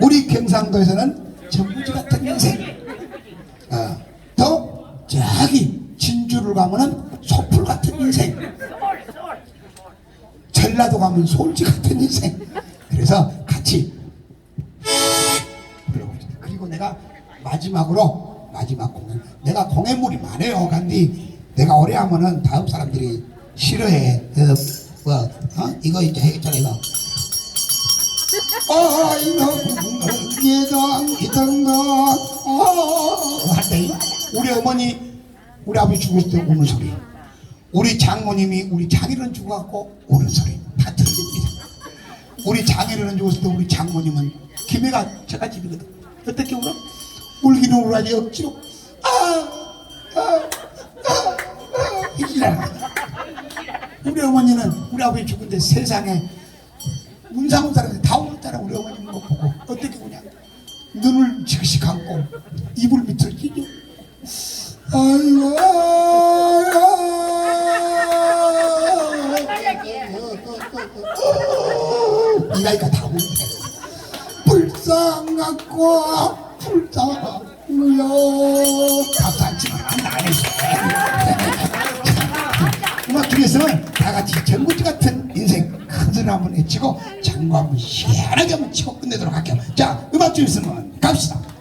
우리 경상도에서는 전부지 같은 인생. 어, 또 저기 진주를 가면은 소풀 같은 인생. 전라도 가면 솔지 같은 인생. 그래서 같이 불러보자. 그리고 내가 마지막으로 마지막 공연. 내가 공연물이 많아요. 간디 내가 오래 하면은 다음 사람들이 싫어해. 그, 뭐, 어? 이거 이제 했잖아 이거. 예정 있던 것, 어, 할때 우리 어머니, 우리 아버지 죽었을 때 우는 소리. 우리 장모님이 우리 장인은 죽어갖고 우는 소리 다 들립니다. 우리 장인어른 죽었을 때 우리 장모님은 김해가 제가 집이거든. 어떻게 울어? 울기는 울어야지 억지로 아, 아, 아, 아, 이기라. 우리 어머니는 우리 아버지 죽은데 세상에 문상훈 사람 아이고 이 나이가 다 울대 불쌍 같고 불쌍하고요 감사하지만 안 해서 음악 중에서는 다 같이 전구지 같은 인생 큰소리 한번 외치고 장구 한번 시원하게 한번 치고 끝내도록 할게요. 자, 음악 중에서는 갑시다.